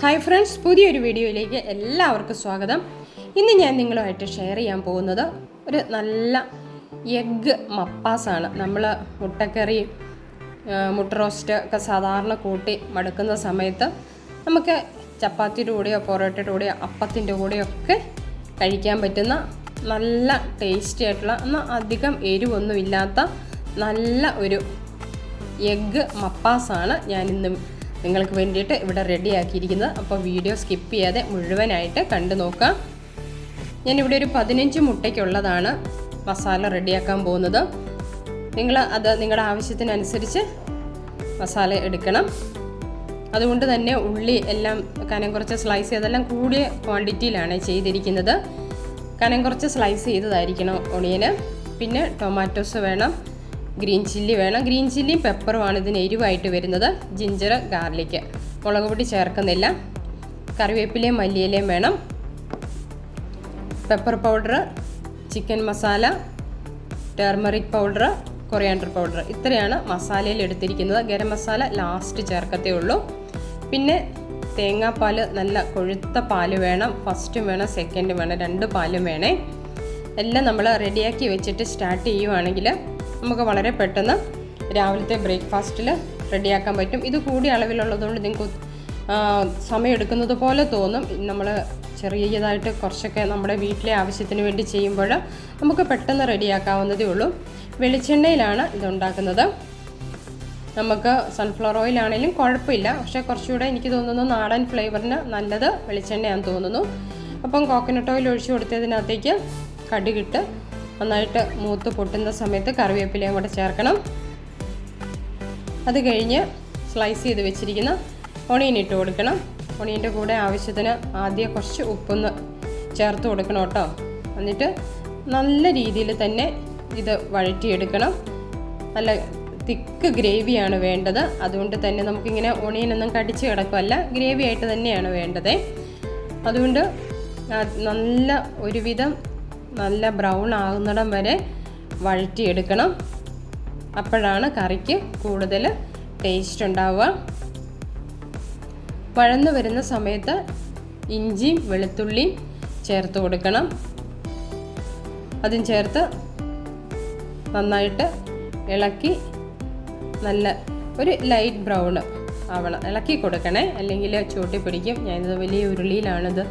Hi friends പുതിയൊരു വീഡിയോയിലേക്ക് എല്ലാവർക്കും സ്വാഗതം. ഇന്ന് ഞാൻ നിങ്ങളുമായിട്ട് ഷെയർ ചെയ്യാൻ പോകുന്നത് ഒരു നല്ല എഗ്ഗ് മപ്പാസാണ് നമ്മൾ മുട്ടക്കറി മുട്ട റോസ്റ്റ് ഒക്കെ സാധാരണ കൂട്ടി മടുക്കുന്ന സമയത്ത് നമുക്ക് ചപ്പാത്തിയുടെ കൂടെയോ പൊറോട്ടയുടെ കൂടെയോ അപ്പത്തിന്റെ കൂടെയോ ഒക്കെ കഴിക്കാൻ പറ്റുന്ന നല്ല ടേസ്റ്റി ആയിട്ടുള്ള എന്നാൽ അധികം എരിവൊന്നുമില്ലാത്ത നല്ല ഒരു എഗ്ഗ് മപ്പാസാണ് ഞാൻ ഇന്ന് നിങ്ങൾക്ക് വേണ്ടിയിട്ട് ഇവിടെ റെഡിയാക്കിയിരിക്കുന്നത് അപ്പോൾ വീഡിയോ സ്കിപ്പ് ചെയ്യാതെ മുഴുവനായിട്ട് കണ്ടു നോക്കാം. ഞാനിവിടെ ഒരു പതിനഞ്ച് മുട്ടയ്ക്കുള്ളതാണ് മസാല റെഡിയാക്കാൻ പോകുന്നത്. നിങ്ങൾ അത് നിങ്ങളുടെ ആവശ്യത്തിനനുസരിച്ച് മസാല എടുക്കണം. അതുകൊണ്ട് തന്നെ ഉള്ളി എല്ലാം കനം കുറച്ച് സ്ലൈസ് ചെയ്തെല്ലാം കൂടിയ ക്വാണ്ടിറ്റിയിലാണ് ചെയ്തിരിക്കുന്നത്. കനം കുറച്ച് സ്ലൈസ് ചെയ്തതായിരിക്കണം ഒണിയന് പിന്നെ ടൊമാറ്റോസ് വേണം. ഗ്രീൻ ചില്ലി വേണം. ഗ്രീൻ ചില്ലിയും പെപ്പറുമാണ് ഇതിന് എരിവായിട്ട് വരുന്നത്. ജിഞ്ചർ ഗാർലിക്ക് മുളക് പൊടി ചേർക്കുന്നില്ല. കറിവേപ്പിലയും മല്ലിയിലയും വേണം. Pepper powder chicken masala turmeric powder coriander powder. ഇത്രയാണ് മസാലയിൽ എടുത്തിരിക്കുന്നത്. ഗരം മസാല ലാസ്റ്റ് ചേർക്കത്തേ ഉള്ളൂ. പിന്നെ തേങ്ങാപ്പാൽ നല്ല കൊഴുത്ത പാൽ വേണം. ഫസ്റ്റും വേണം സെക്കൻഡും വേണം. രണ്ട് പാലും വേണേ. എല്ലാം നമ്മൾ റെഡിയാക്കി വെച്ചിട്ട് സ്റ്റാർട്ട് ചെയ്യുവാണെങ്കിൽ നമുക്ക് വളരെ പെട്ടെന്ന് രാവിലത്തെ ബ്രേക്ക്ഫാസ്റ്റിൽ റെഡിയാക്കാൻ പറ്റും. ഇത് കൂടിയ അളവിലുള്ളതുകൊണ്ട് നിങ്ങൾക്ക് സമയമെടുക്കുന്നത് പോലെ തോന്നും. നമ്മൾ ചെറിയതായിട്ട് കുറച്ചൊക്കെ നമ്മുടെ വീട്ടിലെ ആവശ്യത്തിന് വേണ്ടി ചെയ്യുമ്പോൾ നമുക്ക് പെട്ടെന്ന് റെഡിയാക്കാവുന്നതേ ഉള്ളൂ. വെളിച്ചെണ്ണയിലാണ് ഇതുണ്ടാക്കുന്നത്. നമുക്ക് സൺഫ്ലവർ ഓയിലാണെങ്കിലും കുഴപ്പമില്ല. പക്ഷേ കുറച്ചുകൂടെ എനിക്ക് തോന്നുന്നു നാടൻ ഫ്ലേവറിന് നല്ലത് വെളിച്ചെണ്ണയാണെന്ന് തോന്നുന്നു. അപ്പം കോക്കനട്ട് ഓയിൽ ഒഴിച്ചു കൊടുത്തതിനകത്തേക്ക് കടുകിട്ട് നന്നായിട്ട് മൂത്ത് പൊട്ടുന്ന സമയത്ത് കറിവേപ്പിലയും കൂടെ ചേർക്കണം. അത് കഴിഞ്ഞ് സ്ലൈസ് ചെയ്ത് വെച്ചിരിക്കുന്ന ഒണിയൻ ഇട്ട് കൊടുക്കണം. ഒണിയന്റെ കൂടെ ആവശ്യത്തിന് ആദ്യം കുറച്ച് ഉപ്പൊന്ന് ചേർത്ത് കൊടുക്കണം കേട്ടോ. എന്നിട്ട് നല്ല രീതിയിൽ തന്നെ ഇത് വഴറ്റിയെടുക്കണം. നല്ല തിക്ക് ഗ്രേവിയാണ് വേണ്ടത്. അതുകൊണ്ട് തന്നെ നമുക്കിങ്ങനെ ഒണിയനൊന്നും കടിച്ച് കിടക്കുമല്ല ഗ്രേവി ആയിട്ട് തന്നെയാണ് വേണ്ടത്. അതുകൊണ്ട് നല്ല ഒരുവിധം നല്ല ബ്രൗൺ ആകുന്നിടം വരെ വഴറ്റിയെടുക്കണം. അപ്പോഴാണ് കറിക്ക് കൂടുതൽ ടേസ്റ്റ് ഉണ്ടാവുക. വഴന്നു വരുന്ന സമയത്ത് ഇഞ്ചിയും വെളുത്തുള്ളിയും ചേർത്ത് കൊടുക്കണം. അതും ചേർത്ത് നന്നായിട്ട് ഇളക്കി നല്ല ഒരു ലൈറ്റ് ബ്രൗൺ ആവണം. ഇളക്കി കൊടുക്കണേ. അല്ലെങ്കിൽ ചൂട്ടി പിടിക്കും. ഞാനിത് വലിയ ഉരുളിയിലാണിത്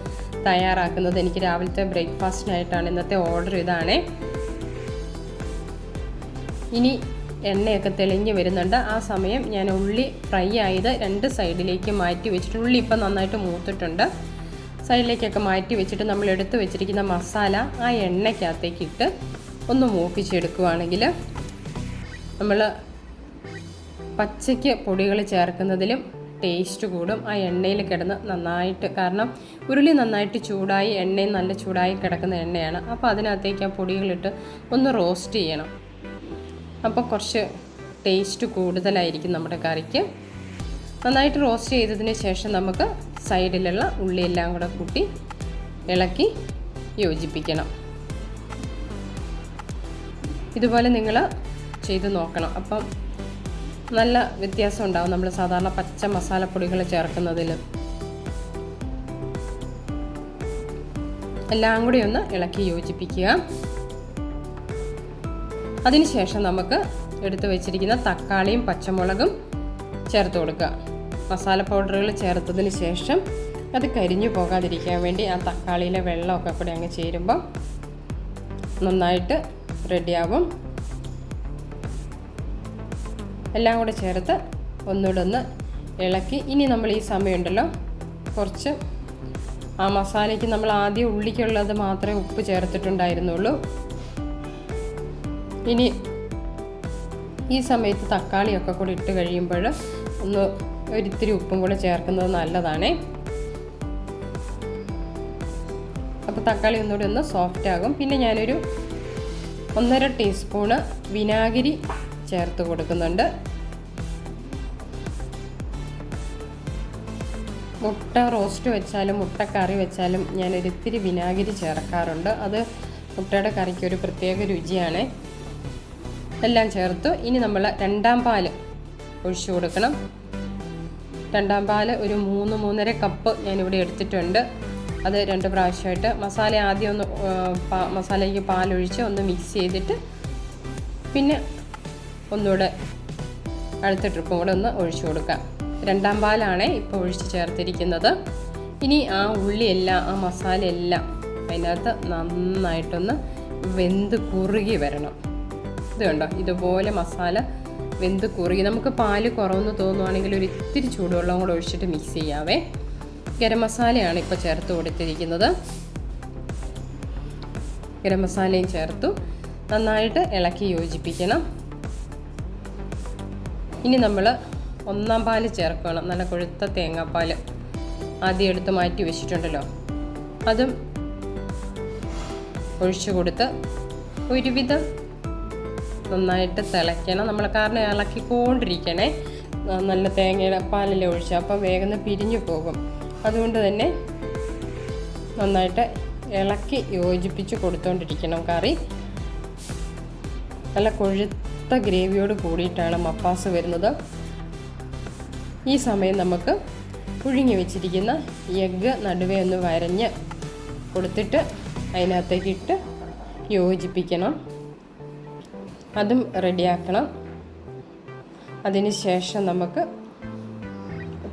തയ്യാറാക്കുന്നത് എനിക്ക് രാവിലത്തെ ബ്രേക്ക്ഫാസ്റ്റിനായിട്ടാണ്. ഇന്നത്തെ ഓർഡർ ഇതാണേ. ഇനി എണ്ണയൊക്കെ തെളിഞ്ഞ് വരുന്നുണ്ട്. ആ സമയം ഞാൻ ഉള്ളി ഫ്രൈ ആയത് രണ്ട് സൈഡിലേക്ക് മാറ്റി വെച്ചിട്ട് ഉള്ളി ഇപ്പം നന്നായിട്ട് മൂത്തിട്ടുണ്ട്. സൈഡിലേക്കൊക്കെ മാറ്റി വെച്ചിട്ട് നമ്മൾ എടുത്ത് വെച്ചിരിക്കുന്ന മസാല ആ എണ്ണയ്ക്കകത്തേക്ക് ഇട്ട് ഒന്ന് മൂപ്പിച്ചെടുക്കുവാണെങ്കിൽ നമ്മൾ പച്ചയ്ക്ക് പൊടികൾ ചേർക്കുന്നതിലും ടേസ്റ്റ് കൂടും. ആ എണ്ണയിൽ കിടന്ന് നന്നായിട്ട് കാരണം ഉരുളി നന്നായിട്ട് ചൂടായി എണ്ണയും നല്ല ചൂടായി കിടക്കുന്ന എണ്ണയാണ്. അപ്പോൾ അതിനകത്തേക്ക് ആ പൊടികളിട്ട് ഒന്ന് റോസ്റ്റ് ചെയ്യണം. അപ്പോൾ കുറച്ച് ടേസ്റ്റ് കൂടുതലായിരിക്കും നമ്മുടെ കറിക്ക്. നന്നായിട്ട് റോസ്റ്റ് ചെയ്തതിന് ശേഷം നമുക്ക് സൈഡിലുള്ള ഉള്ളിയെല്ലാം കൂടെ കൂട്ടി ഇളക്കി യോജിപ്പിക്കണം. ഇതുപോലെ നിങ്ങൾ ചെയ്ത് നോക്കണം. അപ്പം നല്ല വ്യത്യാസം ഉണ്ടാവും. നമ്മൾ സാധാരണ പച്ച മസാലപ്പൊടികൾ ചേർക്കുന്നതിൽ എല്ലാം കൂടി ഒന്ന് ഇളക്കി യോജിപ്പിക്കുക. അതിനുശേഷം നമുക്ക് എടുത്തു വെച്ചിരിക്കുന്ന തക്കാളിയും പച്ചമുളകും ചേർത്ത് കൊടുക്കുക. മസാല പൗഡറുകൾ ചേർത്തതിന് ശേഷം അത് കരിഞ്ഞു പോകാതിരിക്കാൻ വേണ്ടി ആ തക്കാളിയിലെ വെള്ളമൊക്കെ കൂടി അങ്ങ് ചേരുമ്പോൾ നന്നായിട്ട് റെഡിയാവും എല്ലാം കൂടെ ചേർത്ത് ഒന്നുകൂടെ ഒന്ന് ഇളക്കി. ഇനി നമ്മൾ ഈ സമയമുണ്ടല്ലോ. കുറച്ച് ആ മസാലയ്ക്ക് നമ്മൾ ആദ്യം ഉള്ളിക്കുള്ളത് മാത്രമേ ഉപ്പ് ചേർത്തിട്ടുണ്ടായിരുന്നുള്ളൂ. ഇനി ഈ സമയത്ത് തക്കാളിയൊക്കെ കൂടി ഇട്ട് കഴിയുമ്പോൾ ഒന്ന് ഒരിത്തിരി ഉപ്പും കൂടെ ചേർക്കുന്നത് നല്ലതാണേ. അപ്പോൾ തക്കാളി ഒന്നുകൂടി ഒന്ന് സോഫ്റ്റ് ആകും പിന്നെ ഞാനൊരു ഒന്നര ടീസ്പൂണ് വിനാഗിരി ചേർത്ത് കൊടുക്കുന്നുണ്ട്. മുട്ട റോസ്റ്റ് വെച്ചാലും മുട്ട കറി വെച്ചാലും ഞാൻ ഒരിത്തിരി വിനാഗിരി ചേർക്കാറുണ്ട്. അത് മുട്ടയുടെ കറിക്ക് ഒരു പ്രത്യേക രുചിയാണ്. എല്ലാം ചേർത്ത്. ഇനി നമ്മൾ രണ്ടാം പാൽ ഒഴിച്ചു കൊടുക്കണം. രണ്ടാം പാൽ ഒരു മൂന്ന് മൂന്നര കപ്പ് ഞാനിവിടെ എടുത്തിട്ടുണ്ട്. അത് രണ്ട് പ്രാവശ്യമായിട്ട് മസാല ആദ്യം ഒന്ന് മസാലയ്ക്ക് പാലൊഴിച്ച് ഒന്ന് മിക്സ് ചെയ്തിട്ട് പിന്നെ ഒന്നുകൂടെ അടുത്ത ട്രിപ്പും കൂടെ ഒന്ന് ഒഴിച്ചു കൊടുക്കാം. രണ്ടാം പാലാണ് ഇപ്പോൾ ഒഴിച്ച് ചേർത്തിരിക്കുന്നത്. ഇനി ആ ഉള്ളിയെല്ലാം ആ മസാല എല്ലാം അതിനകത്ത് നന്നായിട്ടൊന്ന് വെന്ത് കുറുകി വരണം. ഇത് കണ്ടോ? ഇതുപോലെ മസാല വെന്ത് കുറുകി. നമുക്ക് പാൽ കുറവെന്ന് തോന്നുവാണെങ്കിൽ ഒരു ഇത്തിരി ചൂടുവെള്ളം കൂടെ ഒഴിച്ചിട്ട് മിക്സ് ചെയ്യാവേ. ഗരം മസാലയാണ് ഇപ്പോൾ ചേർത്ത് കൊടുത്തിരിക്കുന്നത്. ഗരം മസാലയും ചേർത്തു. നന്നായിട്ട് ഇളക്കി യോജിപ്പിക്കണം. ഇനി നമ്മൾ ഒന്നാം പാൽ ചേർക്കണം. നല്ല കൊഴുത്ത തേങ്ങാപ്പാൽ ആദ്യം എടുത്ത് മാറ്റി വെച്ചിട്ടുണ്ടല്ലോ. അതും ഒഴിച്ചു കൊടുത്ത് ഒരുവിധം നന്നായിട്ട് തിളയ്ക്കണം. നമ്മൾ കാരണം ഇളക്കിക്കൊണ്ടിരിക്കണേ. നല്ല തേങ്ങയുടെ പാലല്ലേ ഒഴിച്ച്. അപ്പം വേഗം പിരിഞ്ഞു പോകും. അതുകൊണ്ട് തന്നെ നന്നായിട്ട് ഇളക്കി യോജിപ്പിച്ച് കൊടുത്തോണ്ടിരിക്കണം കറി. നല്ല കൊഴുത്ത ഗ്രേവിയോട് കൂടിയിട്ടാണ് മപ്പാസ് വരുന്നത്. ഈ സമയം നമുക്ക് പുഴുങ്ങി വെച്ചിരിക്കുന്ന എഗ്ഗ് നടുവേ ഒന്ന് വരഞ്ഞ് കൊടുത്തിട്ട് അതിനകത്തേക്ക് ഇട്ട് യോജിപ്പിക്കണം. അതും റെഡിയാക്കണം അതിന് ശേഷം നമുക്ക്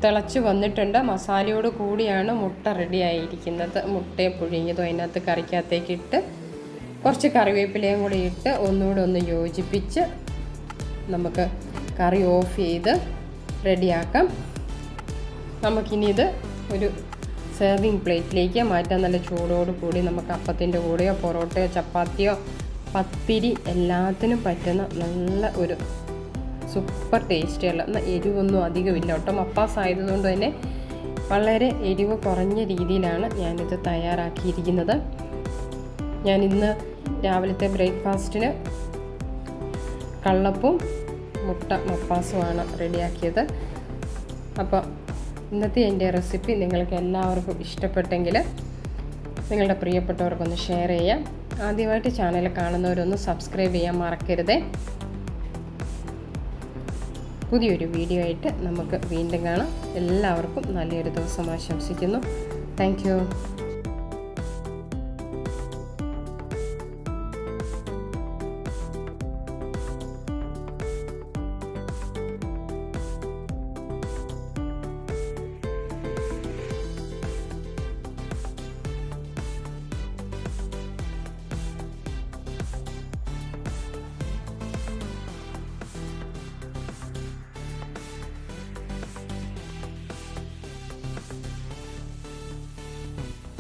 തിളച്ച് വന്നിട്ടുണ്ട്. മസാലയോട് കൂടിയാണ് മുട്ട റെഡി ആയിരിക്കുന്നത്. മുട്ടയെ പുഴുങ്ങിയതും അതിനകത്ത് കറിക്കകത്തേക്ക് ഇട്ട് കുറച്ച് കറിവേപ്പിലയും കൂടി ഇട്ട് ഒന്നുകൂടെ ഒന്ന് യോജിപ്പിച്ച് നമുക്ക് കറി ഓഫ് ചെയ്ത് റെഡിയാക്കാം. നമുക്കിനി ഇത് ഒരു സെർവിങ് പ്ലേറ്റിലേക്ക് മാറ്റാൻ നല്ല ചൂടോട് കൂടി നമുക്ക് അപ്പത്തിന്റെ കൂടെയോ പൊറോട്ടയോ ചപ്പാത്തിയോ പത്തിരി എല്ലാത്തിനും പറ്റുന്ന നല്ല ഒരു സൂപ്പർ ടേസ്റ്റിയുള്ള എരിവൊന്നും അധികമില്ല കേട്ടോ. മപ്പാസ് ആയതുകൊണ്ട് തന്നെ വളരെ എരിവ് കുറഞ്ഞ രീതിയിലാണ് ഞാനിത് തയ്യാറാക്കിയിരിക്കുന്നത്. ഞാൻ ഇന്ന് രാവിലത്തെ ബ്രേക്ക്ഫാസ്റ്റിന് കള്ളപ്പും മുട്ട മപ്പാസുമാണ് റെഡിയാക്കിയത്. അപ്പോൾ ഇന്നത്തെ എന്റെ റെസിപ്പി നിങ്ങൾക്ക് എല്ലാവർക്കും ഇഷ്ടപ്പെട്ടെങ്കിൽ നിങ്ങളുടെ പ്രിയപ്പെട്ടവർക്കൊന്ന് ഷെയർ ചെയ്യാം. ആദ്യമായിട്ട് ചാനൽ കാണുന്നവരൊന്ന് സബ്സ്ക്രൈബ് ചെയ്യാൻ മറക്കരുതേ. പുതിയൊരു വീഡിയോ ആയിട്ട് നമുക്ക് വീണ്ടും കാണാം. എല്ലാവർക്കും നല്ലൊരു ദിവസം ആശംസിക്കുന്നു. Thank